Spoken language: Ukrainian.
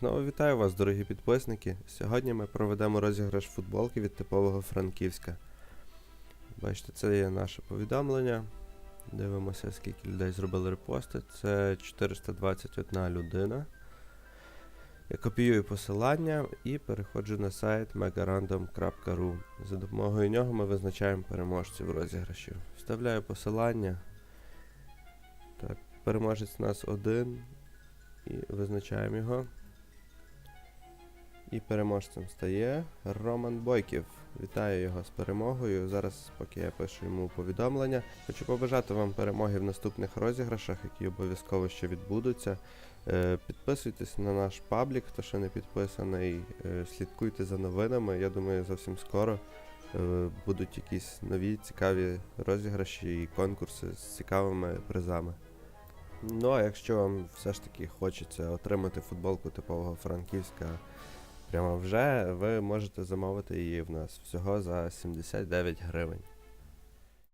Знову вітаю вас, дорогі підписники. Сьогодні ми проведемо розіграш футболки від типового Франківська. Бачите, це є наше повідомлення. Дивимося, скільки людей зробили репости. Це 421 людина. Я копіюю посилання і переходжу на сайт megarandom.ru. За допомогою нього ми визначаємо переможців розіграшів. Вставляю посилання. Так, переможець у нас один. І визначаємо його. І переможцем стає Роман Бойків. Вітаю його з перемогою. Зараз, поки я пишу йому повідомлення, хочу побажати вам перемоги в наступних розіграшах, які обов'язково ще відбудуться. Е, Підписуйтесь на наш паблік, хто ще не підписаний. Е, Слідкуйте за новинами. Я думаю, зовсім скоро е, будуть якісь нові цікаві розіграші і конкурси з цікавими призами. Ну а якщо вам все ж таки хочеться отримати футболку типового Франківська прямо вже, ви можете замовити її в нас всього за 79 гривень.